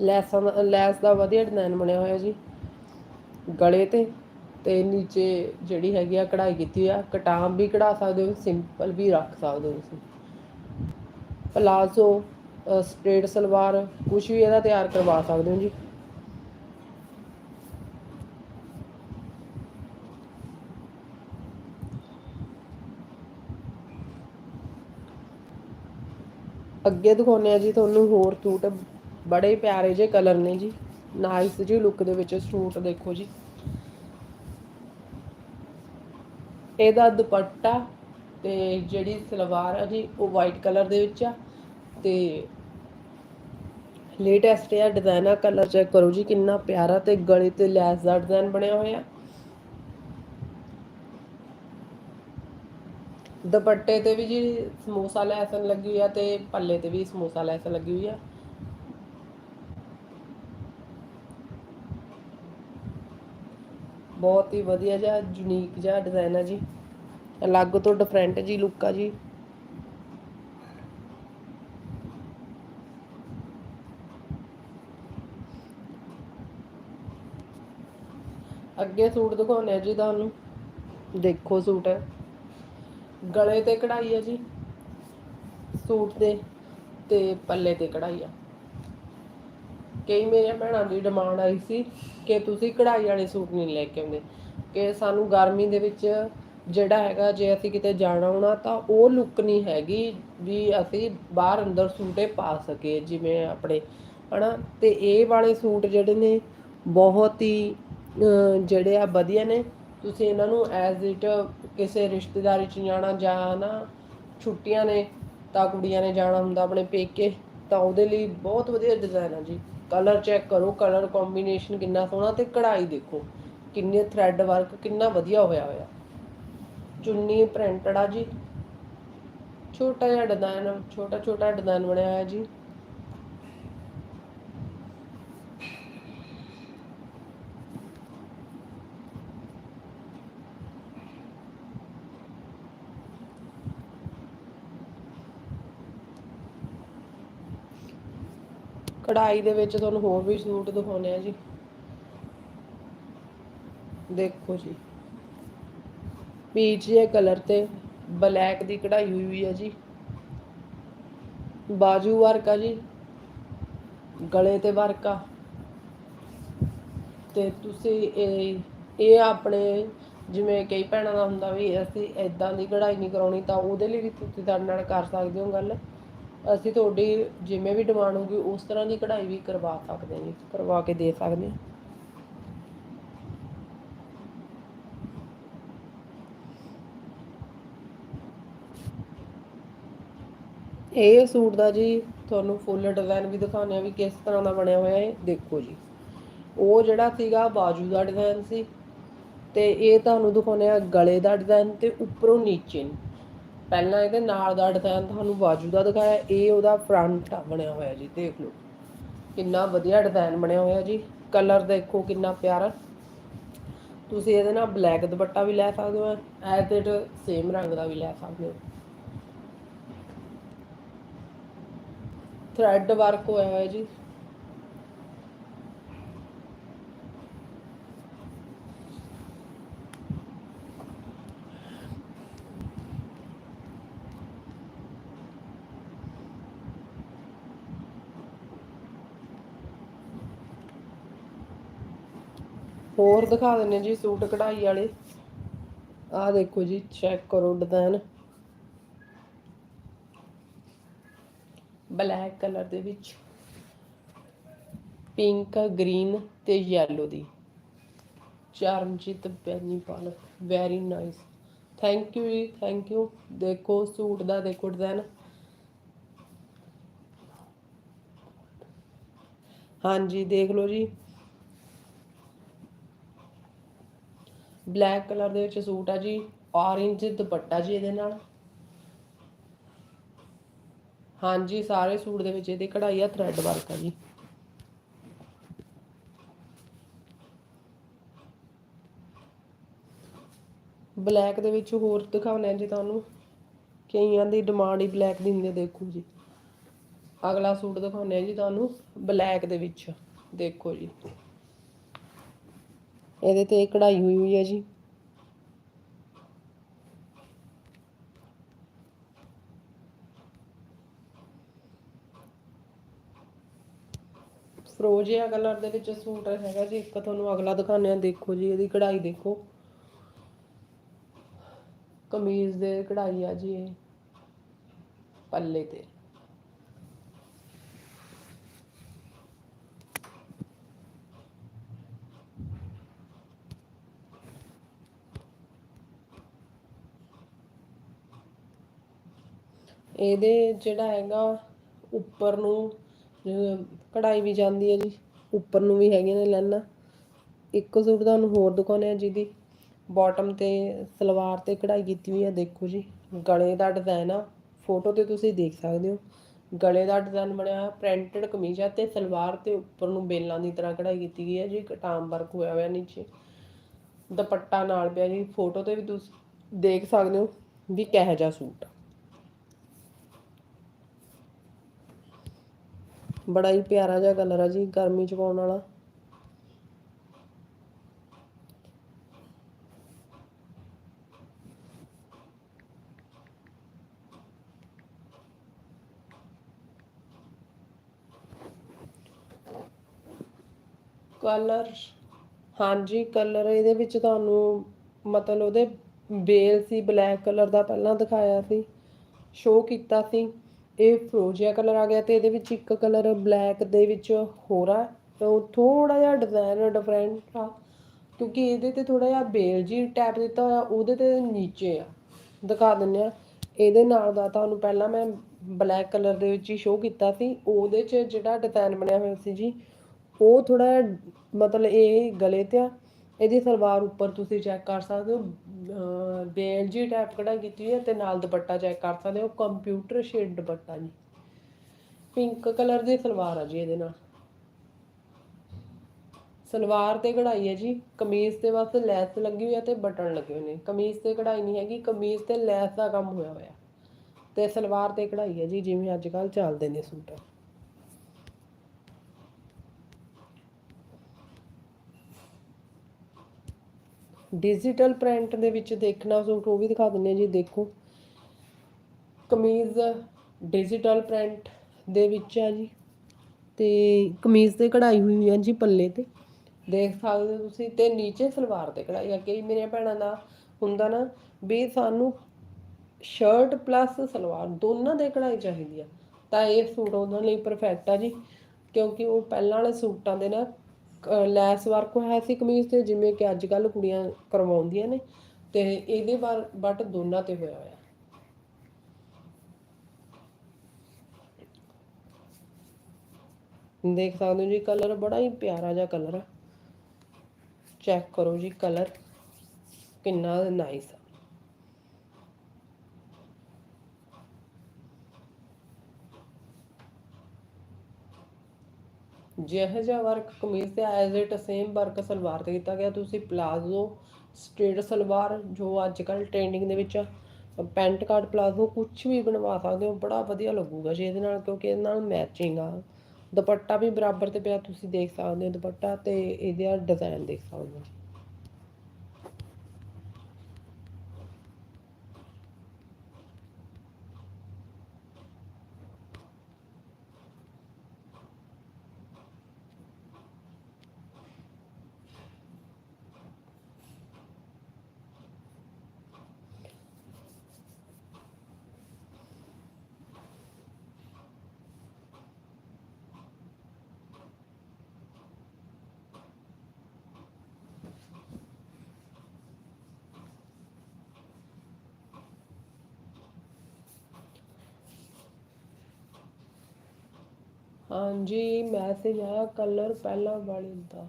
ਲੈਸਾਂ ਦਾ, ਲੈਸ ਦਾ ਵਧੀਆ ਡਿਜ਼ਾਈਨ ਬਣਿਆ ਹੋਇਆ ਜੀ। ਗਲੇ ਤੇ ਤੇ ਨੀਚੇ ਜਿਹੜੀ ਹੈਗੀ ਆ ਕਢਾਈ ਕੀਤੀ ਆ ਕਟਾਮ ਵੀ ਕਢਾ ਸਕਦੇ ਹੋ ਸਿੰਪਲ ਵੀ ਰੱਖ ਸਕਦੇ ਹੋ ਤੁਸੀਂ। ਪਲਾਜ਼ੋ ਸਟ੍ਰੇਟ ਸਲਵਾਰ ਕੁਝ ਵੀ ਇਹਦਾ ਤਿਆਰ ਕਰਵਾ ਸਕਦੇ ਹੋ ਜੀ। ਅੱਗੇ ਦਿਖਾਉਂਦੇ ਆ ਜੀ, ਤੁਹਾਨੂੰ ਹੋਰ ਸੂਟ ਬੜੇ ਪਿਆਰੇ ਜਿਹੇ ਕਲਰ ਨੇ ਜੀ। ਨਾਈਸ ਜੀ ਲੁੱਕ ਦੇ ਵਿੱਚ ਸੂਟ ਦੇਖੋ ਜੀ। ਇਹਦਾ ਦੁਪੱਟਾ ਤੇ ਜਿਹੜੀ ਸਲਵਾਰ ਆ ਜੀ, ਉਹ ਵਾਈਟ ਕਲਰ ਦੇ ਵਿੱਚ ਆ। ਤੇ ਲੇਟੈਸਟ ਇਹ ਡਿਜ਼ਾਈਨ ਕਲਰ ਚੈੱਕ ਕਰੋ ਜੀ, ਕਿੰਨਾ ਪਿਆਰਾ ਤੇ ਗਲੇ ਤੇ ਲੈਸ ਦਾ ਡਿਜ਼ਾਈਨ ਬਣਿਆ ਹੋਇਆ। ਦੁਪੱਟੇ ਤੇ ਵੀ ਜੀ ਸਮੋਸਾ ਲੈਸਨ ਲੱਗੀ ਹੋਈ ਆ ਤੇ ਪੱਲੇ ਤੇ ਵੀ ਸਮੋਸਾ ਲੈਸਨ ਲੱਗੀ ਹੋਈ ਆ। ਬਹੁਤ ਹੀ ਵਧੀਆ ਜਿਹਾ ਯੂਨੀਕ ਜਿਹਾ ਡਿਜ਼ਾਈਨ ਆ ਜੀ। ਅਲੱਗ ਤੋਂ ਡਿਫਰੈਂਟ ਜੀ ਲੁੱਕ ਆ ਜੀ। ਅੱਗੇ ਸੂਟ ਦਿਖਾਉਣੇ ਜੀ ਤੁਹਾਨੂੰ। ਦੇਖੋ ਸੂਟ। ਗਲੇ ਤੇ ਕਢਾਈ ਆ ਜੀ। ਸੂਟ ਦੇ ਤੇ ਪੱਲੇ ਤੇ ਕਢਾਈ ਆ। ਕਈ ਮੇਰੇ ਭੈਣਾਂ ਦੀ ਡਿਮਾਂਡ ਆਈ ਸੀ ਕਿ ਤੁਸੀਂ ਕਢਾਈ ਵਾਲੇ ਸੂਟ ਨਹੀਂ ਲੈ ਕੇ ਆਉਂਦੇ। ਕਿ ਸਾਨੂੰ ਗਰਮੀ ਦੇ ਵਿੱਚ ਜਿਹੜਾ ਹੈਗਾ, ਜੇ ਅਸੀਂ ਕਿਤੇ ਜਾਣਾ ਹੋਣਾ ਤਾਂ ਉਹ ਲੁੱਕ ਨਹੀਂ ਹੈਗੀ ਵੀ ਅਸੀਂ ਬਾਹਰ ਅੰਦਰ ਸੂਟੇ ਪਾ ਸਕੀਏ, ਜਿਵੇਂ ਆਪਣੇ, ਹਨਾ? ਤੇ ਇਹ ਵਾਲੇ ਸੂਟ ਜਿਹੜੇ ਨੇ ਬਹੁਤ ਹੀ ਜਿਹੜੇ ਆ ਵਧੀਆ ਨੇ, ਤੁਸੀਂ ਇਹਨਾਂ ਨੂੰ ਐਜ਼ ਇਟ ਕਿਸੇ ਰਿਸ਼ਤੇਦਾਰੀ ਚ ਜਾਣਾ, ਜਾਂ ਨਾ ਛੁੱਟੀਆਂ ਨੇ ਤਾਂ ਕੁੜੀਆਂ ਨੇ ਜਾਣਾ ਹੁੰਦਾ ਆਪਣੇ ਪੇਕੇ, ਤਾਂ ਉਹਦੇ ਲਈ ਬਹੁਤ ਵਧੀਆ ਡਿਜ਼ਾਈਨ ਆ ਜੀ। ਕਲਰ ਚੈੱਕ ਕਰੋ ਕਲਰ ਕੰਬੀਨੇਸ਼ਨ ਕਿੰਨਾ ਸੋਹਣਾ ਤੇ ਕਢਾਈ ਦੇਖੋ, ਕਿੰਨੇ ਥ੍ਰੈਡ ਵਰਕ ਕਿੰਨਾ ਵਧੀਆ ਹੋਇਆ ਹੋਇਆ। ਚੁੰਨੀ ਪ੍ਰਿੰਟਡ ਆ ਜੀ। ਛੋਟਾ ਜਿਹਾ ਡਿਜ਼ਾਈਨ ਛੋਟਾ ਛੋਟਾ ਡਿਜ਼ਾਈਨ ਬਣਿਆ ਹੋਇਆ ਜੀ। ਕਢਾਈ ਦੇ ਵਿੱਚ ਤੁਹਾਨੂੰ ਹੋਰ ਵੀ ਸੂਟ ਦਿਖਾਉਣੇ ਆ ਜੀ। ਦੇਖੋ ਜੀ। ਪੀਚ ਜੇ ਕਲਰ ਤੇ ਬਲੈਕ ਦੀ ਕਢਾਈ ਹੋਈ ਹੋਈ ਹੈ ਜੀ। ਬਾਜੂ ਵਰਕ ਆ ਜੀ। ਗਲੇ ਤੇ ਵਰਕ। ਆ ਤੇ ਤੁਸੀਂ ਇਹ ਇਹ ਆਪਣੇ ਜਿਵੇਂ ਕਈ ਭੈਣਾਂ ਦਾ ਹੁੰਦਾ ਵੀ ਅਸੀਂ ਇਦਾਂ ਦੀ ਕਢਾਈ ਨਹੀਂ ਕਰਾਉਣੀ ਤਾਂ ਉਹਦੇ ਲਈ ਵੀ ਤੁਸੀਂ ਸਾਡੇ ਨਾਲ ਕਰ ਸਕਦੇ ਹੋ ਗੱਲ। ਅਸੀਂ ਤੁਹਾਡੀ ਜਿਵੇਂ ਵੀ ਡਿਮਾਂਡ ਹੋਊਗੀ, ਉਸ ਤਰ੍ਹਾਂ ਦੀ ਕਢਾਈ ਵੀ ਕਰਵਾ ਸਕਦੇ ਹਾਂ ਜੀ, ਕਰਵਾ ਕੇ ਦੇ ਸਕਦੇ ਹਾਂ। ਇਹ ਸੂਟ ਦਾ ਜੀ, ਤੁਹਾਨੂੰ ਫੁੱਲ ਡਿਜ਼ਾਈਨ ਵੀ ਦਿਖਾਉਂਦੇ ਆ ਵੀ ਕਿਸ ਤਰ੍ਹਾਂ ਦਾ ਬਣਿਆ ਹੋਇਆ ਹੈ ਦੇਖੋ ਜੀ। ਉਹ ਜਿਹੜਾ ਸੀਗਾ ਬਾਜੂ ਦਾ ਡਿਜ਼ਾਈਨ ਸੀ ਤੇ ਇਹ ਤੁਹਾਨੂੰ ਦਿਖਾਉਂਦੇ ਆ ਗਲੇ ਦਾ ਡਿਜ਼ਾਈਨ ਤੇ ਉੱਪਰੋਂ ਨੀਚੇ ਨੂੰ। ਪਹਿਲਾਂ ਇਹਦੇ ਨਾਲ ਦਾ ਡਿਜ਼ਾਈਨ ਤੁਹਾਨੂੰ ਬਾਜੂ ਦਾ ਦਿਖਾਇਆ, ਇਹ ਉਹਦਾ ਫਰੰਟ ਬਣਿਆ ਹੋਇਆ ਜੀ, ਦੇਖ ਲਓ। ਕਿੰਨਾ ਵਧੀਆ ਡਿਜ਼ਾਈਨ ਬਣਿਆ ਹੋਇਆ ਜੀ ਕਲਰ ਦੇਖੋ ਕਿੰਨਾ ਪਿਆਰਾ। ਤੁਸੀਂ ਇਹਦੇ ਨਾਲ ਬਲੈਕ ਦੁਪੱਟਾ ਵੀ ਲੈ ਸਕਦੇ ਹੋ, ਐਜ਼ ਇਟ ਸੇਮ ਰੰਗ ਦਾ ਵੀ ਲੈ ਸਕਦੇ ਹੋ। ਥ੍ਰੈਡ ਵਰਕ ਹੋਇਆ ਹੋਇਆ ਜੀ। ਹੋਰ ਦਿਖਾ ਦਿੰਨੇ ਜੀ ਸੂਟ ਕਢਾਈ ਵਾਲੇ। ਆਹ ਦੇਖੋ ਜੀ ਚੈੱਕ ਕਰੋ ਡਿਜ਼ਾਈਨ ਬਲੈਕ ਕਲਰ ਦੇ ਵਿੱਚ। ਪਿੰਕ ਗ੍ਰੀਨ ਤੇ yellow the. Charanjit Bainipal very nice thank you ਜੀ ਥੈਂਕ ਯੂ ਦੇਖੋ ਸੂਟ ਦਾ, ਦੇਖੋ ਡਿਜ਼ਾਈਨ ਹਾਂਜੀ, ਦੇਖ ਲਓ ਜੀ। ਬਲੈਕ ਕਲਰ ਦੇ ਵਿੱਚ ਸੂਟ ਆ ਜੀ ਔਰੇਂਜ ਦੁਪੱਟਾ ਜੀ ਇਹਦੇ ਨਾਲ। ਹਾਂਜੀ, ਸਾਰੇ ਸੂਟ ਦੇ ਵਿੱਚ ਇਹਦੀ ਕਢਾਈ ਆ ਥ੍ਰੈਡ ਵਰਕ ਆ ਜੀ। ਬਲੈਕ ਦੇ ਵਿੱਚ ਹੋਰ ਦਿਖਾਉਣੇ ਜੀ ਤੁਹਾਨੂੰ। ਕਈਆਂ ਦੀ ਡਿਮਾਂਡ ਹੀ ਬਲੈਕ ਦੀ ਹੁੰਦੀ ਹੈ ਦੇਖੋ ਜੀ। ਅਗਲਾ ਸੂਟ ਦਿਖਾਉਣੇ ਜੀ ਤੁਹਾਨੂੰ ਬਲੈਕ ਦੇ ਵਿੱਚ। ਦੇਖੋ ਜੀ। ਇਹਦੇ ਤੇ ਕਢਾਈ ਹੋਈ ਹੋਈ ਹੈ ਜੀ। ਫਰੋਜ਼ੀਆ ਕਲਰ ਦੇ ਵਿੱਚ ਸੂਟ ਹੈਗਾ ਜੀ। ਇੱਕ ਤੁਹਾਨੂੰ ਅਗਲਾ ਦਿਖਾਉਂਦੇ ਆ ਦੇਖੋ ਜੀ, ਇਹਦੀ ਕਢਾਈ ਦੇਖੋ। ਕਮੀਜ਼ ਦੇ ਕਢਾਈ ਆ ਜੀ ਇਹ। ਪੱਲੇ ਤੇ। ਇਹਦੇ ਜਿਹੜਾ ਹੈਗਾ ਉੱਪਰ ਨੂੰ ਕਢਾਈ ਵੀ ਜਾਂਦੀ ਹੈ ਜੀ, ਉੱਪਰ ਨੂੰ ਵੀ ਹੈਗੇ ਨੇ ਲੈਣਾ। ਇੱਕ ਸੂਟ ਤੁਹਾਨੂੰ ਹੋਰ ਦਿਖਾਉਂਦੇ ਆ ਜਿਹਦੀ ਬਾਟਮ ਤੇ ਸਲਵਾਰ ਤੇ ਕਢਾਈ ਕੀਤੀ ਹੋਈ ਹੈ, ਦੇਖੋ ਜੀ। ਗਲੇ ਦਾ ਡਿਜ਼ਾਈਨ ਆ ਫੋਟੋ ਤੇ ਤੁਸੀਂ ਦੇਖ ਸਕਦੇ ਹੋ। ਗਲੇ ਦਾ ਡਿਜ਼ਾਈਨ ਬਣਿਆ ਹੋਇਆ ਪ੍ਰਿੰਟਡ ਕਮੀਜ਼ ਆ ਤੇ ਸਲਵਾਰ ਤੇ ਉੱਪਰ ਨੂੰ ਬੇਲਾਂ ਦੀ ਤਰ੍ਹਾਂ ਕਢਾਈ ਕੀਤੀ ਗਈ ਹੈ ਜੀ ਕਟਾਮ ਵਰਕ ਹੋਇਆ ਹੋਇਆ ਨੀਚੇ। ਦੁਪੱਟਾ ਨਾਲ ਪਿਆ ਜੀ ਫੋਟੋ ਤੇ ਵੀ ਤੁਸੀਂ ਦੇਖ ਸਕਦੇ ਹੋ ਵੀ ਕਿਹੋ ਜਿਹਾ ਸੂਟ ਆ। ਬੜਾ ਹੀ ਪਿਆਰਾ ਜਿਹਾ ਕਲਰ ਆ ਜੀ, ਗਰਮੀ ਚ ਪਾਉਣ ਵਾਲਾ। ਕਲਰ ਹਾਂਜੀ ਕਲਰ ਇਹਦੇ ਵਿੱਚ ਤੁਹਾਨੂੰ ਮਤਲਬ ਉਹਦੇ ਬੇਲ ਸੀ ਬਲੈਕ ਕਲਰ ਦਾ ਪਹਿਲਾਂ ਦਿਖਾਇਆ ਸੀ ਸ਼ੋ ਕੀਤਾ ਸੀ। ਇਹ ਫਰੋਜ਼ੀਆ ਕਲਰ ਆ ਗਿਆ ਤੇ ਇਹਦੇ ਵਿੱਚ ਇੱਕ ਕਲਰ ਬਲੈਕ ਦੇ ਵਿੱਚ ਹੋਰ ਆ। ਤੇ ਉਹ ਥੋੜਾ ਜਿਹਾ ਡਿਜ਼ਾਈਨ ਡਿਫਰੈਂਟ ਆ। ਕਿਉਂਕਿ ਇਹਦੇ ਤੇ ਥੋੜਾ ਜਿਹਾ ਬੇਲ ਜੀ ਟੈਪ ਦਿੱਤਾ ਹੋਇਆ, ਉਹਦੇ ਤੇ ਨੀਚੇ ਆ। ਦਿਖਾ ਦਿੰਨੇ ਆ। ਇਹਦੇ ਨਾਲ ਦਾ ਤੁਹਾਨੂੰ ਪਹਿਲਾਂ ਮੈਂ ਬਲੈਕ ਕਲਰ ਦੇ ਵਿੱਚ ਹੀ ਸ਼ੋਅ ਕੀਤਾ ਸੀ। ਉਹਦੇ 'ਚ ਜਿਹੜਾ ਡਿਜ਼ਾਈਨ ਬਣਿਆ ਹੋਇਆ ਸੀ ਜੀ, ਉਹ ਥੋੜਾ ਮਤਲਬ ਇਹ ਗਲੇ ਤੇ ਆ। ਇਹਦੀ ਸਲਵਾਰ ਉੱਪਰ ਤੁਸੀਂ ਚੈੱਕ ਕਰ ਸਕਦੇ ਹੋ ਬੇਲ ਜੀ ਟੈਪ ਕਢਾਈ ਕੀਤੀ ਹੋਈ ਹੈ ਤੇ ਨਾਲ ਦੁਪੱਟਾ ਚੈੱਕ ਕਰ ਸਕਦੇ ਹੋ ਕੰਪਿਊਟਰ ਸ਼ੇਡ ਦੁਪੱਟਾ ਜੀ। ਪਿੰਕ ਕਲਰ ਦੀ ਸਲਵਾਰ ਆ ਜੀ ਇਹਦੇ ਨਾਲ। ਸਲਵਾਰ ਤੇ ਕਢਾਈ ਹੈ ਜੀ, ਕਮੀਜ਼ ਤੇ ਬਸ ਲੈਸ ਲੱਗੀ ਹੋਈ ਹੈ ਤੇ ਬਟਨ ਲੱਗੇ ਹੋਏ ਨੇ। ਕਮੀਜ਼ ਤੇ ਕਢਾਈ ਨਹੀਂ ਹੈਗੀ, ਕਮੀਜ਼ ਤੇ ਲੈਸ ਦਾ ਕੰਮ ਹੋਇਆ ਹੋਇਆ। ਤੇ ਸਲਵਾਰ ਤੇ ਕਢਾਈ ਹੈ ਜੀ, ਜਿਵੇਂ ਅੱਜ ਕੱਲ ਚੱਲਦੇ ਨੇ ਸੂਟ। ਡਿਜੀਟਲ ਪ੍ਰਿੰਟ ਦੇ ਵਿੱਚ ਦੇਖਣਾ ਸੂਟ ਉਹ ਵੀ ਦਿਖਾ ਦਿੰਨੇ ਜੀ, ਦੇਖੋ। ਕਮੀਜ਼ ਡਿਜੀਟਲ ਪ੍ਰਿੰਟ ਦੇ ਵਿੱਚ ਆ ਜੀ। ਤੇ ਕਮੀਜ਼ ਤੇ ਕਢਾਈ ਹੋਈ ਹੈ ਜੀ ਪੱਲੇ ਤੇ। ਦੇਖ ਸਕਦੇ ਹੋ ਤੁਸੀਂ, ਤੇ ਨੀਚੇ ਸਲਵਾਰ ਤੇ ਕਢਾਈ ਆ ਕਈ ਮੇਰੀਆਂ ਭੈਣਾਂ ਦਾ ਹੁੰਦਾ ਨਾ ਵੀ ਸਾਨੂੰ ਸ਼ਰਟ ਪਲੱਸ ਸਲਵਾਰ ਦੋਨਾਂ ਦੇ ਕਢਾਈ ਚਾਹੀਦੀ ਆ। ਤਾਂ ਇਹ ਸੂਟ ਉਹਨਾਂ ਲਈ ਪਰਫੈਕਟ ਆ ਜੀ, ਕਿਉਂਕਿ ਉਹ ਪਹਿਲਾਂ ਵਾਲੇ ਸੂਟਾਂ ਦੇ ਨਾ ਲੈਸ ਵਰਕ ਹੋਇਆ ਸੀ ਕਮੀਜ਼ ਤੇ, ਜਿਵੇਂ ਕਿ ਅੱਜ ਕੱਲ ਕੁੜੀਆਂ ਕਰਵਾਉਂਦੀਆਂ ਨੇ ਤੇ ਇਹਦੇ ਬਾਰ ਬਟ ਦੋਨਾਂ ਤੇ ਹੋਇਆ ਹੋਇਆ। ਦੇਖ ਸਕਦੇ ਹੋ ਜੀ, ਕਲਰ ਬੜਾ ਹੀ ਪਿਆਰਾ ਜਿਹਾ ਕਲਰ ਆ। ਚੈੱਕ ਕਰੋ ਜੀ, ਕਲਰ ਕਿੰਨਾ ਨਾਈਸ ਆ ਜਿਹੋ ਜਿਹਾ ਵਰਕ ਕਮੀਜ਼ ਤੇ as it same work salwar ਤੇ ਕੀਤਾ ਗਿਆ, ਤੁਸੀਂ ਪਲਾਜ਼ੋ ਸਟ੍ਰੇਟ ਸਲਵਾਰ, ਜੋ ਅੱਜ ਕੱਲ ਟ੍ਰੈਂਡਿੰਗ ਦੇ ਵਿੱਚ ਪੈਂਟ ਕਾਰਡ ਪਲਾਜ਼ੋ ਕੁਝ ਵੀ ਬਣਵਾ ਸਕਦੇ ਹੋ, ਬੜਾ ਵਧੀਆ ਲੱਗੂਗਾ ਜੀ ਇਹਦੇ ਨਾਲ, ਕਿਉਂਕਿ ਇਹਦੇ ਨਾਲ ਮੈਚਿੰਗ ਆ। ਦੁਪੱਟਾ ਵੀ ਬਰਾਬਰ ਤੇ ਪਿਆ, ਤੁਸੀਂ ਦੇਖ ਸਕਦੇ ਹੋ ਦੁਪੱਟਾ ਤੇ ਇਹਦਾ ਡਿਜ਼ਾਈਨ ਦੇਖ ਸਕਦੇ ਹੋ। ਹਾਂਜੀ ਮੈਸੇਜ ਆਇਆ ਕਲਰ ਪਹਿਲਾਂ ਵਾਲੇ ਦਾ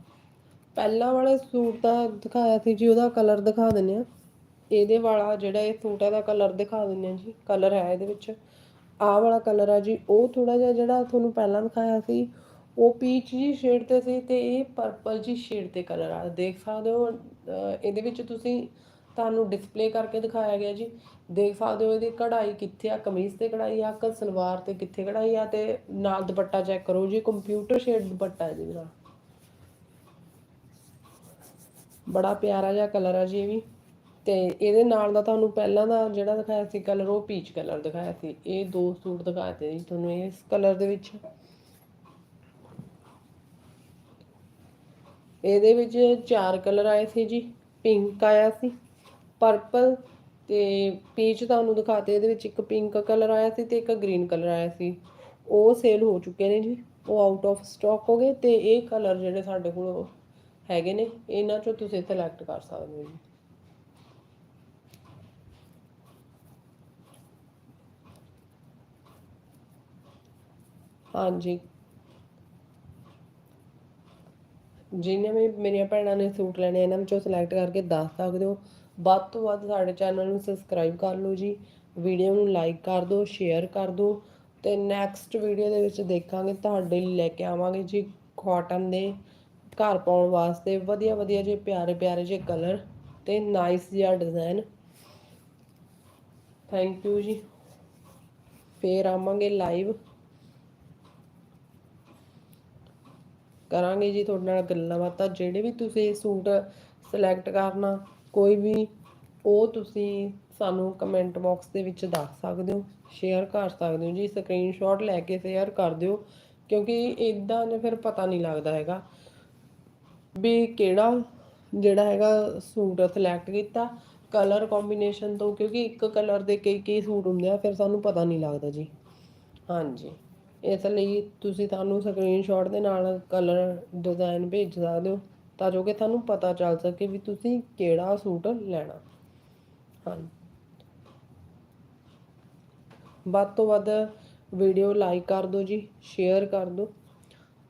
ਪਹਿਲਾਂ ਵਾਲੇ ਸੂਟ ਦਾ ਦਿਖਾਇਆ ਸੀ ਜੀ, ਉਹਦਾ ਕਲਰ ਦਿਖਾ ਦਿੰਨੇ ਆ ਇਹਦੇ ਵਾਲਾ ਜਿਹੜਾ ਇਹ ਸੂਟ ਹੈ ਦਾ ਕਲਰ ਦਿਖਾ ਦਿੰਨੇ ਆ ਜੀ। ਕਲਰ ਹੈ ਇਹਦੇ ਵਿੱਚ। ਆਹ ਵਾਲਾ ਕਲਰ ਆ ਜੀ, ਉਹ ਥੋੜਾ ਜਿਹਾ ਜਿਹੜਾ ਤੁਹਾਨੂੰ ਪਹਿਲਾਂ ਦਿਖਾਇਆ ਸੀ, ਉਹ ਪੀਚ ਜੀ ਸ਼ੇਡ ਤੇ ਸੀ ਤੇ ਇਹ ਪਰਪਲ ਜੀ ਸ਼ੇਡ ਤੇ ਕਲਰ ਆ। ਦੇਖ ਸਕਦੇ ਹੋ ਇਹਦੇ ਵਿੱਚ ਤੁਸੀਂ ਤੁਹਾਨੂੰ ਡਿਸਪਲੇ ਕਰਕੇ ਦਿਖਾਇਆ ਗਿਆ ਜੀ। ਦੇਖ ਸਕਦੇ ਹੋ ਇਹਦੀ ਕਢਾਈ ਕਿੱਥੇ ਆ, ਕਮੀਜ਼ ਤੇ ਕਢਾਈ ਆ ਕਿ ਸਲਵਾਰ ਤੇ ਕਿੱਥੇ ਕਢਾਈ ਆ ਤੇ ਨਾਲ ਦੁਪੱਟਾ ਚੈੱਕ ਕਰੋ ਜੀ ਕੰਪਿਊਟਰ ਸ਼ੇਡ ਦੁਪੱਟਾ ਹੈ ਜਿਹਦੇ ਨਾਲ। ਬੜਾ ਪਿਆਰਾ ਜਿਹਾ ਕਲਰ ਆ ਜੀ ਇਹ ਵੀ। ਤੇ ਇਹਦੇ ਨਾਲ ਦਾ ਤੁਹਾਨੂੰ ਪਹਿਲਾਂ ਦਾ ਜਿਹੜਾ ਦਿਖਾਇਆ ਸੀ ਕਲਰ ਉਹ ਪੀਚ ਕਲਰ ਦਿਖਾਇਆ ਸੀ। ਇਹ ਦੋ ਸੂਟ ਦਿਖਾਏ ਤੇ ਜੀ ਤੁਹਾਨੂੰ ਇਸ ਕਲਰ ਦੇ ਵਿੱਚ। ਇਹਦੇ ਵਿੱਚ ਚਾਰ ਕਲਰ ਆਏ ਸੀ ਜੀ। ਪਿੰਕ ਆਇਆ ਸੀ। ਪਰਪਲ ਤੇ ਪੀਚ ਤੁਹਾਨੂੰ ਦਿਖਾਤੇ ਇਹਦੇ ਵਿੱਚ ਇੱਕ ਪਿੰਕ ਕਲਰ ਆਇਆ ਸੀ ਤੇ ਇੱਕ ਗ੍ਰੀਨ ਕਲਰ ਆਇਆ ਸੀ। ਉਹ ਸੇਲ ਹੋ ਚੁੱਕੇ ਨੇ ਜੀ, ਉਹ ਆਊਟ ਆਫ ਸਟਾਕ ਹੋ ਗਏ ਤੇ ਇਹ ਕਲਰ ਜਿਹੜੇ ਸਾਡੇ ਕੋਲ ਹੈਗੇ ਨੇ, ਇਹਨਾਂ ਚੋਂ ਤੁਸੀਂ ਸਿਲੈਕਟ ਕਰ ਸਕਦੇ ਹੋ ਜੀ। ਹਾਂਜੀ। ਜਿਹਨੇ ਵੀ ਮੇਰੀਆਂ ਭੈਣਾਂ ਨੇ ਸੂਟ ਲੈਣੇ, ਇਹਨਾਂ ਵਿੱਚੋਂ ਸਿਲੈਕਟ ਕਰਕੇ ਦੱਸ ਸਕਦੇ ਹੋ। ਵੱਧ ਤੋਂ ਵੱਧ ਸਾਡੇ ਚੈਨਲ ਨੂੰ ਸਬਸਕ੍ਰਾਈਬ ਕਰ ਲਓ ਜੀ ਵੀਡੀਓ ਨੂੰ ਲਾਈਕ ਕਰ ਦਿਓ ਸ਼ੇਅਰ ਕਰ ਦਿਓ ਤੇ ਨੈਕਸਟ ਵੀਡੀਓ ਦੇ ਵਿੱਚ ਦੇਖਾਂਗੇ, ਤੁਹਾਡੇ ਲਈ ਲੈ ਕੇ ਆਵਾਂਗੇ ਜੀ ਕਾਟਨ ਦੇ ਘਰ ਪਾਉਣ ਵਾਸਤੇ ਵਧੀਆ ਵਧੀਆ ਜਿਹੇ ਪਿਆਰੇ ਪਿਆਰੇ ਜਿਹੇ ਕਲਰ ਤੇ ਨਾਈਸ ਜਿਹਾ ਡਿਜ਼ਾਈਨ ਥੈਂਕ ਯੂ ਜੀ। ਫੇਰ ਆਵਾਂਗੇ ਲਾਈਵ ਕਰਾਂਗੇ ਜੀ ਤੁਹਾਡੇ ਨਾਲ ਗੱਲਾਂ ਬਾਤਾਂ, ਜਿਹੜੇ ਵੀ ਤੁਸੀਂ ਸੂਟ ਸਿਲੈਕਟ ਕਰਨਾ ਕੋਈ ਵੀ, ਉਹ ਤੁਸੀਂ ਸਾਨੂੰ ਕਮੈਂਟ ਬਾਕਸ ਦੇ ਵਿੱਚ ਦੱਸ ਸਕਦੇ ਹੋ ਸ਼ੇਅਰ ਕਰ ਸਕਦੇ ਹੋ ਜੀ ਸਕਰੀਨਸ਼ਾਟ ਲੈ ਕੇ ਸ਼ੇਅਰ ਕਰ ਦਿਓ, ਕਿਉਂਕਿ ਇਦਾਂ ਨੇ ਫਿਰ ਪਤਾ ਨਹੀਂ ਲੱਗਦਾ ਹੈਗਾ ਵੀ ਕਿਹੜਾ ਜਿਹੜਾ ਹੈਗਾ ਸੂਟ ਸਿਲੈਕਟ ਕੀਤਾ ਕਲਰ ਕੰਬੀਨੇਸ਼ਨ ਤੋਂ, ਕਿਉਂਕਿ ਇੱਕ ਕਲਰ ਦੇ ਕਈ ਕਈ ਸੂਟ ਹੁੰਦੇ ਆ, ਫਿਰ ਸਾਨੂੰ ਪਤਾ ਨਹੀਂ ਲੱਗਦਾ ਜੀ। ਹਾਂਜੀ, ਇਸ ਲਈ ਤੁਸੀਂ ਸਾਨੂੰ ਸਕਰੀਨਸ਼ਾਟ ਦੇ ਨਾਲ ਕਲਰ ਡਿਜ਼ਾਈਨ ਭੇਜ ਸਕਦੇ ਹੋ। ਤਾਂ ਜੋ ਕਿ ਤੁਹਾਨੂੰ ਪਤਾ ਚੱਲ ਸਕੇ ਵੀ ਤੁਸੀਂ ਕਿਹੜਾ ਸੂਟ ਲੈਣਾ। ਹਾਂ ਵੱਧ ਤੋਂ ਵੱਧ ਵੀਡੀਓ ਲਾਈਕ ਕਰ ਦਿਓ ਜੀ ਸ਼ੇਅਰ ਕਰ ਦਿਓ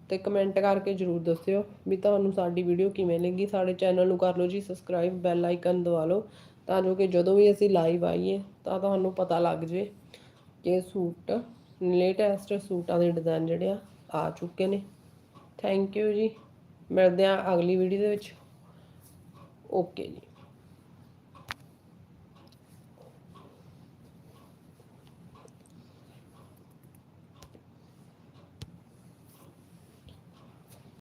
ਤੇ ਕਮੈਂਟ ਕਰਕੇ ਜਰੂਰ ਦੱਸਿਓ ਵੀ ਤੁਹਾਨੂੰ ਸਾਡੀ ਵੀਡੀਓ ਕਿਵੇਂ ਲੱਗੀ। ਸਾਡੇ ਚੈਨਲ ਨੂੰ ਕਰ ਲਓ ਜੀ ਸਬਸਕ੍ਰਾਈਬ ਬੈਲ ਆਈਕਨ ਦਬਾ ਲਓ ਤਾਂ ਜੋ ਕਿ ਜਦੋਂ ਵੀ ਅਸੀਂ ਲਾਈਵ ਆਈਏ ਤਾਂ ਤੁਹਾਨੂੰ ਪਤਾ ਲੱਗ ਜੇ ਕਿ ਸੂਟ ਲੇਟੈਸਟ ਸੂਟਾਂ ਦੇ ਡਿਜ਼ਾਈਨ ਜਿਹੜੇ ਆ ਆ ਚੁੱਕੇ ਨੇ। ਥੈਂਕ ਯੂ ਜੀ। ਮਿਲਦੇ ਆ ਅਗਲੀ ਵੀਡੀਓ ਦੇ ਵਿੱਚ। ਓਕੇ ਜੀ।